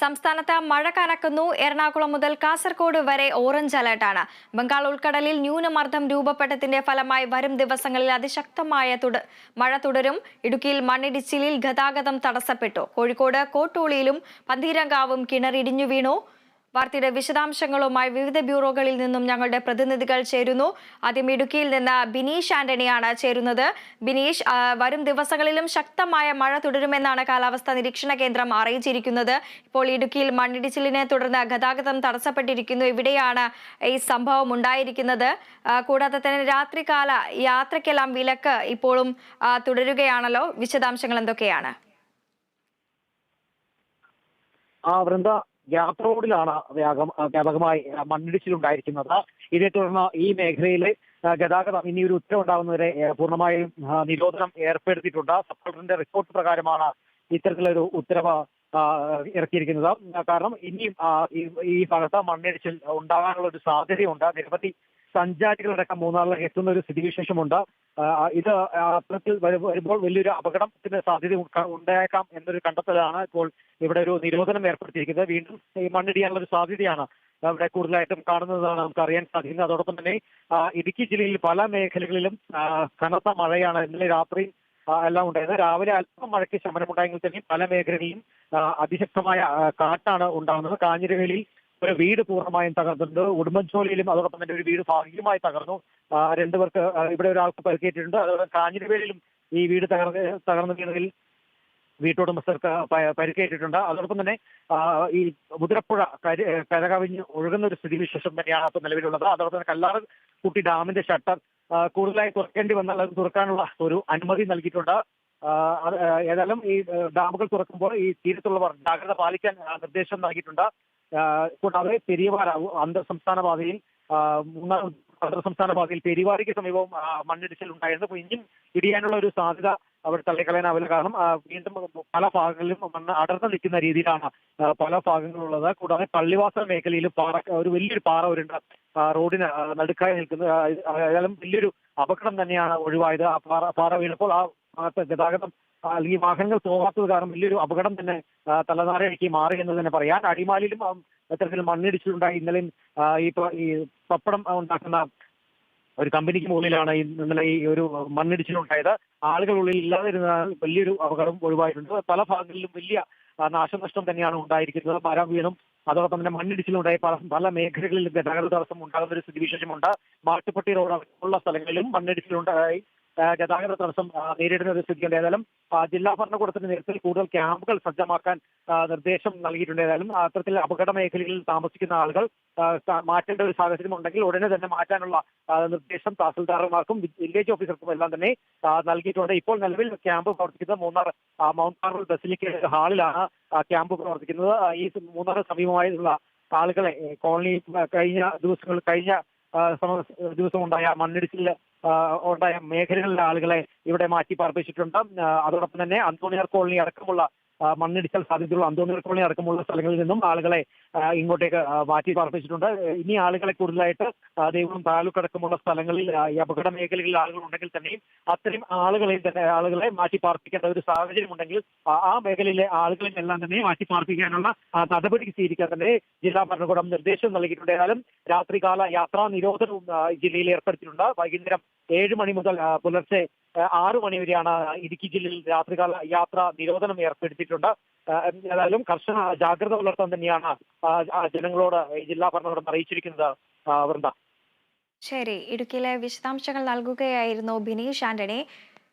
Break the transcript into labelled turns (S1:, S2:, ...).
S1: സംസ്ഥാനത്ത് മഴ കനക്കുന്നു. എറണാകുളം മുതൽ കാസർഗോഡ് വരെ ഓറഞ്ച് അലർട്ടാണ്. ബംഗാൾ ഉൾക്കടലിൽ ന്യൂനമർദ്ദം രൂപപ്പെട്ടതിന്റെ ഫലമായി വരും ദിവസങ്ങളിൽ അതിശക്തമായ മഴ തുടരും. ഇടുക്കിയിൽ മണ്ണിടിച്ചിലിൽ ഗതാഗതം തടസ്സപ്പെട്ടു. കോഴിക്കോട് കോട്ടൂളിയിലും പന്തീരങ്കാവും കിണറിടിഞ്ഞു വീണു. വാർത്തയുടെ വിശദാംശങ്ങളുമായി വിവിധ ബ്യൂറോകളിൽ നിന്നും ഞങ്ങളുടെ പ്രതിനിധികൾ ചേരുന്നു. ആദ്യം ഇടുക്കിയിൽ നിന്ന് ബിനീഷ് ആന്റണിയാണ് ചേരുന്നത്. ബിനീഷ് വരും ദിവസങ്ങളിലും ശക്തമായ മഴ തുടരുമെന്നാണ് കാലാവസ്ഥാ നിരീക്ഷണ കേന്ദ്രം അറിയിച്ചിരിക്കുന്നത്. ഇപ്പോൾ ഇടുക്കിയിൽ മണ്ണിടിച്ചിലിനെ തുടർന്ന് ഗതാഗതം തടസ്സപ്പെട്ടിരിക്കുന്നു. ഇവിടെയാണ് ഈ സംഭവം ഉണ്ടായിരിക്കുന്നത്. കൂടാതെ തന്നെ രാത്രികാല യാത്രയ്ക്കെല്ലാം വിലക്ക് ഇപ്പോഴും തുടരുകയാണല്ലോ. വിശദാംശങ്ങൾ എന്തൊക്കെയാണ്?
S2: ആ വൃന്ദ യാത്ര റോഡിലാണ് വ്യാപകം വ്യാപകമായി മണ്ണിടിച്ചിലുണ്ടായിരിക്കുന്നത്. ഇതേ തുടർന്ന് ഈ മേഖലയിലെ ഗതാഗതം ഇനി ഒരു ഉത്തരവുണ്ടാകുന്നവരെ പൂർണമായും നിരോധനം ഏർപ്പെടുത്തിയിട്ടുണ്ട്. സപ്പോർട്ടറിന്റെ റിപ്പോർട്ട് പ്രകാരമാണ് ഇത്തരത്തിലൊരു ഉത്തരവ് ഇറക്കിയിരിക്കുന്നത്. കാരണം ഇനിയും ഈ- ഭാഗത്ത് മണ്ണിടിച്ചിൽ ഉണ്ടാകാനുള്ള ഒരു സാധ്യതയുണ്ട്. നിരവധി സഞ്ചാരികളടക്കം മൂന്നാറിലേക്ക് എത്തുന്ന ഒരു സ്ഥിതിവിശേഷമുണ്ട്. ഇത് അത്തരത്തിൽ വരു- വരുമ്പോൾ വലിയൊരു അപകടത്തിന് സാധ്യത ഉണ്ടായേക്കാം എന്നൊരു കണ്ടെത്തലാണ് ഇപ്പോൾ ഇവിടെ ഒരു നിരോധനം ഏർപ്പെടുത്തിയിരിക്കുന്നത്. വീണ്ടും മണ്ണിടിയാനുള്ള ഒരു സാധ്യതയാണ് ഇവിടെ കൂടുതലായിട്ടും കാണുന്നതാണ് നമുക്ക് അറിയാൻ സാധിക്കുന്നത്. അതോടൊപ്പം തന്നെ ഇടുക്കി ജില്ലയിൽ പല മേഖലകളിലും കനത്ത മഴയാണ് ഇന്നലെ രാത്രി എല്ലാം ഉണ്ടായത്. രാവിലെ അല്പം മഴയ്ക്ക് ശമനമുണ്ടായെങ്കിൽ തന്നെ പല മേഖലകളിലും അതിശക്തമായ കാറ്റാണ് ഉണ്ടാകുന്നത്. കാഞ്ഞിരവേലിയിൽ ഒരു വീട് പൂർണമായും തകർന്നിട്ടുണ്ട്. ഉടുമ്പൻചോലയിലും അതോടൊപ്പം തന്നെ ഒരു വീട് ഭാഗികമായി തകർന്നു. രണ്ടുപേർക്ക് ഇവിടെ ഒരാൾക്ക് പരിക്കേറ്റിട്ടുണ്ട്. അതുപോലെ കാഞ്ഞിരവേലിലും ഈ വീട് തകർന്ന് തകർന്നു വീണതിൽ വീട്ടുടമസ്ഥർക്ക് പരിക്കേറ്റിട്ടുണ്ട്. അതോടൊപ്പം തന്നെ ഈ മുതിരപ്പുഴ കര കരകവിഞ്ഞ് ഒഴുകുന്ന ഒരു സ്ഥിതിവിശേഷം തന്നെയാണ് ഇപ്പോൾ നിലവിലുള്ളത്. അതോടൊപ്പം തന്നെ കല്ലാറ് കുട്ടി ഡാമിന്റെ ഷട്ടർ കൂടുതലായി തുറക്കേണ്ടി വന്നാൽ അത് തുറക്കാനുള്ള ഒരു അനുമതി നൽകിയിട്ടുണ്ട്. ഏതായാലും ഈ ഡാമുകൾ തുറക്കുമ്പോൾ ഈ തീരത്തുള്ളവർ ജാഗ്രത പാലിക്കാൻ നിർദ്ദേശം നൽകിയിട്ടുണ്ട്. കൂടാതെ പെരിയവാര അന്തർ സംസ്ഥാന പാതയിൽ മൂന്നാം അന്തർ സംസ്ഥാന പാതയിൽ പെരിവാരിക്ക് സമീപവും മണ്ണിടിച്ചിൽ ഉണ്ടായിരുന്നു. ഇനിയും ഇടിയാനുള്ള ഒരു സാധ്യത അവിടെ തള്ളിക്കളയാനാവില്ല കാരണം വീണ്ടും പല ഭാഗങ്ങളിലും മണ്ണ് അടർന്നു നിൽക്കുന്ന രീതിയിലാണ് പല ഭാഗങ്ങളുള്ളത്. കൂടാതെ പള്ളിവാസ മേഖലയിലും പാറ ഒരു വലിയൊരു പാറ ഒരുണ്ട് റോഡിന് നടുക്കായി നിൽക്കുന്നത് ഏതായാലും വലിയൊരു അപകടം തന്നെയാണ് ഒഴിവായത്. ആ പാറ പാറ വീണപ്പോൾ ആ ഗതാഗതം അല്ലെങ്കിൽ വാഹനങ്ങൾ പോകാത്തത് കാരണം വലിയൊരു അപകടം തന്നെ ആ, തലനാരഴക്കി മാറി എന്ന് തന്നെ പറയാം. അടിമാലിയിലും ഇത്തരത്തിൽ മണ്ണിടിച്ചിലുണ്ടായി. ഇന്നലെയും ഈ പപ്പടം ഉണ്ടാക്കുന്ന ഒരു കമ്പനിക്ക് മുകളിലാണ് ഇന്നലെ ഈ ഒരു മണ്ണിടിച്ചിലുണ്ടായത്. ആളുകൾ ഇല്ലാതിരുന്ന വലിയൊരു അപകടം ഒഴിവായിട്ടുണ്ട്. പല ഭാഗങ്ങളിലും വലിയ നാശനഷ്ടം തന്നെയാണ് ഉണ്ടായിരിക്കുന്നത്. മരം വീണും അതോടൊപ്പം തന്നെ മണ്ണിടിച്ചിലുണ്ടായി. പല പല മേഖലകളിലും ഗതാഗത തടസ്സം ഉണ്ടാകുന്ന ഒരു സ്ഥിതിവിശേഷമുണ്ട്. മാട്ടുപട്ടി റോഡ് ഉള്ള സ്ഥലങ്ങളിലും മണ്ണിടിച്ചിലുണ്ടായി. ഗതാഗത തടസ്സം നേരിടുന്ന ഒരു സ്ഥിതിയുണ്ട്. ഏതായാലും ജില്ലാ ഭരണകൂടത്തിന്റെ നേതൃത്വത്തിൽ കൂടുതൽ ക്യാമ്പുകൾ സജ്ജമാക്കാൻ നിർദ്ദേശം നൽകിയിട്ടുണ്ട്. ഏതായാലും അത്തരത്തിൽ അപകട മേഖലകളിൽ താമസിക്കുന്ന ആളുകൾ മാറ്റേണ്ട ഒരു സാഹചര്യം ഉണ്ടെങ്കിൽ ഉടനെ തന്നെ മാറ്റാനുള്ള നിർദ്ദേശം തഹസിൽദാർമാർക്കും വില്ലേജ് ഓഫീസർക്കും എല്ലാം തന്നെ നൽകിയിട്ടുണ്ട്. ഇപ്പോൾ നിലവിൽ ക്യാമ്പ് പ്രവർത്തിക്കുന്നത് മൂന്നാർ മൗണ്ട് കാർമൽ ബസിലിക്ക ഹാളിലാണ് ക്യാമ്പ് പ്രവർത്തിക്കുന്നത്. ഈ മൂന്നാർ സമീപമായുള്ള ആളുകളെ കോളനി കഴിഞ്ഞ ദിവസങ്ങൾ കഴിഞ്ഞ ദിവസം ഉണ്ടായ മണ്ണിടിച്ചിൽ ആ, ഉണ്ടായ മേഖലകളിലെ ആളുകളെ ഇവിടെ മാറ്റി പാർപ്പിച്ചിട്ടുണ്ട്. അതോടൊപ്പം തന്നെ അന്തോണിയാർ കോളനി അടക്കമുള്ള മണ്ണിടിച്ചൽ സാധ്യതയുള്ള അന്തോണിയാർ കോളനി അടക്കമുള്ള സ്ഥലങ്ങളിൽ നിന്നും ആളുകളെ ഇങ്ങോട്ടേക്ക് മാറ്റി പാർപ്പിച്ചിട്ടുണ്ട്. ഇനി ആളുകളെ കൂടുതലായിട്ട് ദൈവം താലൂക്ക് അടക്കമുള്ള സ്ഥലങ്ങളിൽ ഈ അപകട മേഖലകളിൽ ആളുകൾ ഉണ്ടെങ്കിൽ തന്നെയും അത്രയും ആളുകളെ തന്നെ ആളുകളെ മാറ്റി പാർപ്പിക്കേണ്ട ഒരു സാഹചര്യം ഉണ്ടെങ്കിൽ ആ മേഖലയിലെ ആളുകളെ എല്ലാം തന്നെ മാറ്റി പാർപ്പിക്കാനുള്ള നടപടി സ്വീകരിക്കാൻ തന്നെ ജില്ലാ ഭരണകൂടം നിർദ്ദേശം നൽകിയിട്ടുണ്ട്. ഏതായാലും രാത്രികാല യാത്രാ നിരോധനവും ജില്ലയിൽ ഏർപ്പെടുത്തിയിട്ടുണ്ട്. വൈകുന്നേരം ഏഴ് മണി മുതൽ പുലർച്ചെ ആറ് മണി വരെയാണ് ഇടുക്കി ജില്ലയിൽ രാത്രികാല യാത്രാ നിരോധനം ഏർപ്പെടുത്തിയിട്ടുണ്ട്. ഏതായാലും കർശന ജാഗ്രത പുലർത്താൻ തന്നെയാണ് ജനങ്ങളോട് ജില്ലാ ഭരണകൂടം അറിയിച്ചിരിക്കുന്നത് വൃന്ദ.
S1: ശരി. ഇടുക്കിയിലെ വിശദാംശങ്ങൾ നൽകുകയായിരുന്നു ബിനീഷ് ആന്റണി.